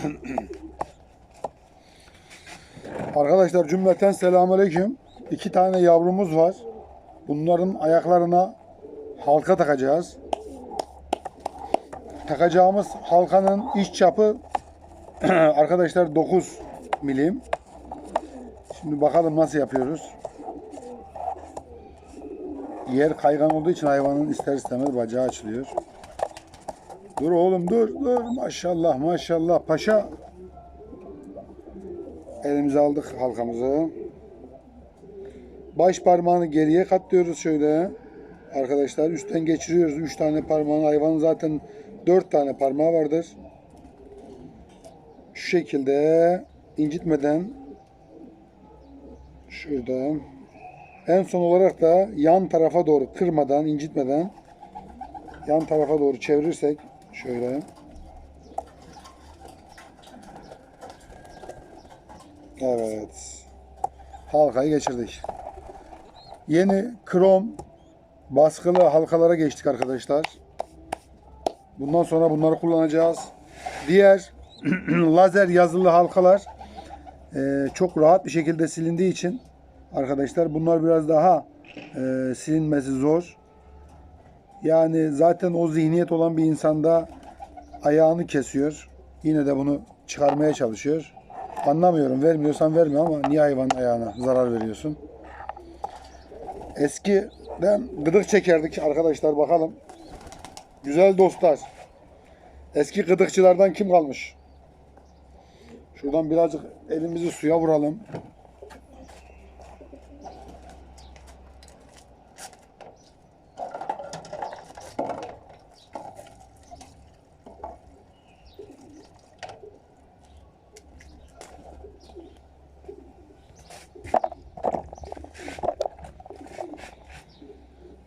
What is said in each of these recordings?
Arkadaşlar cümleten selamünaleyküm. İki tane yavrumuz var. Bunların ayaklarına halka takacağız. Takacağımız halkanın iç çapı arkadaşlar 9 milim. Şimdi bakalım nasıl yapıyoruz. Yer kaygan olduğu için hayvanın ister istemez bacağı açılıyor. Dur oğlum dur dur maşallah maşallah paşa. Elimize aldık halkamızı. Baş parmağını geriye katlıyoruz şöyle. Arkadaşlar üstten geçiriyoruz. 3 tane parmağını hayvanın zaten 4 tane parmağı vardır. Şu şekilde incitmeden şuradan en son olarak da yan tarafa doğru kırmadan, incitmeden yan tarafa doğru çevirirsek şöyle Evet. Halkayı geçirdik. Yeni krom baskılı halkalara geçtik arkadaşlar. Bundan sonra bunları kullanacağız. Diğer lazer yazılı halkalar e, çok rahat bir şekilde silindiği için arkadaşlar bunlar biraz daha e, silinmesi zor. Yani zaten o zihniyet olan bir insanda ayağını kesiyor. Yine de bunu çıkarmaya çalışıyor. Anlamıyorum. Vermiyorsan verme ama niye hayvanın ayağına zarar veriyorsun? Eskiden gıdık çekerdik arkadaşlar bakalım. Güzel dostlar. Eski gıdıkçılardan kim kalmış? Şuradan birazcık elimizi suya vuralım.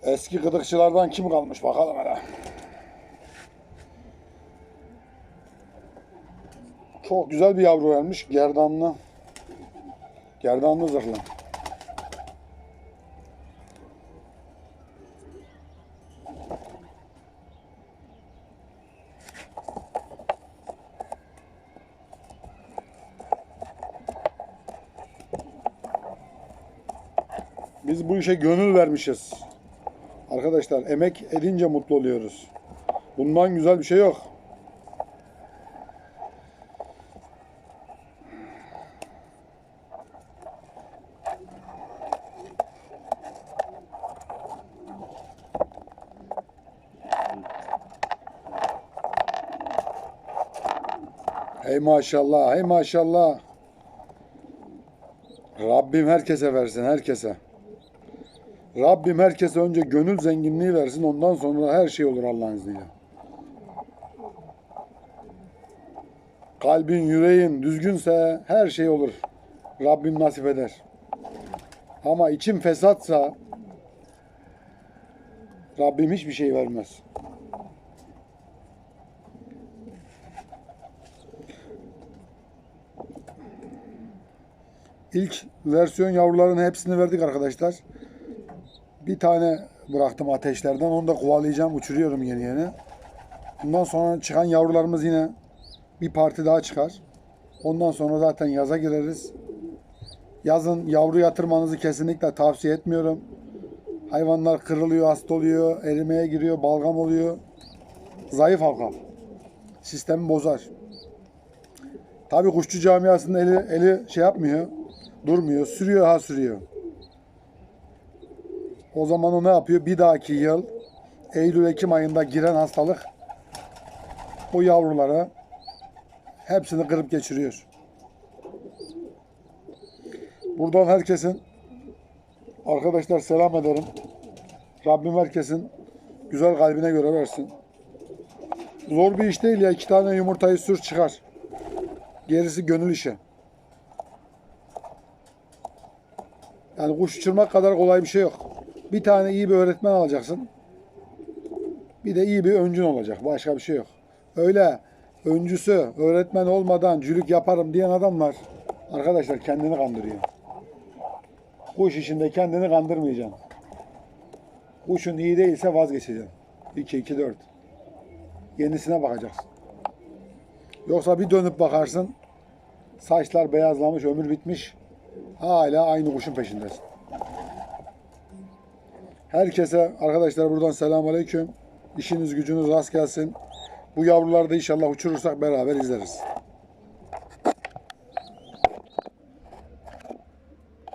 Eski gıdıkçılardan kim kalmış bakalım hele. Çok güzel bir yavru vermiş. Gerdanlı. Gerdanlı zırhlı. Biz bu işe gönül vermişiz. Arkadaşlar emek edince mutlu oluyoruz. Bundan güzel bir şey yok. Hey maşallah, hey maşallah. Rabbim herkese versin, herkese. Rabbim herkese önce gönül zenginliği versin, ondan sonra her şey olur Allah'ın izniyle. Kalbin, yüreğin düzgünse her şey olur. Rabbim nasip eder. Ama için fesatsa Rabbim hiçbir şey vermez. İlk versiyon yavruların hepsini verdik arkadaşlar. Bir tane bıraktım ateşlerden. Onu da kovalayacağım. Uçuruyorum yeni yeni. Bundan sonra çıkan yavrularımız yine bir parti daha çıkar. Ondan sonra zaten yaza gireriz. Yazın yavru yatırmanızı kesinlikle tavsiye etmiyorum. Hayvanlar kırılıyor, hasta oluyor, erimeye giriyor, balgam oluyor. Zayıf halka. Sistemi bozar. Tabi kuşçu camiasının eli, eli şey yapmıyor. Durmuyor. Sürüyor ha sürüyor. O zaman o ne yapıyor? Bir dahaki yıl Eylül-Ekim ayında giren hastalık o yavrulara hepsini kırıp geçiriyor. Buradan herkesin arkadaşlar selam ederim. Rabbim herkesin güzel kalbine göre versin. Zor bir iş değil ya. iki tane yumurtayı sür çıkar. Gerisi gönül işi. Yani kuş uçurmak kadar kolay bir şey yok. Bir tane iyi bir öğretmen alacaksın. Bir de iyi bir öncün olacak. Başka bir şey yok. Öyle öncüsü, öğretmen olmadan cülük yaparım diyen adamlar arkadaşlar kendini kandırıyor. Kuş işinde kendini kandırmayacaksın. Kuşun iyi değilse vazgeçeceksin. 2 2 4. Yenisine bakacaksın. Yoksa bir dönüp bakarsın saçlar beyazlamış, ömür bitmiş. Hala aynı kuşun peşindesin. Herkese arkadaşlar buradan selamun aleyküm. İşiniz gücünüz rast gelsin. Bu yavruları da inşallah uçurursak beraber izleriz.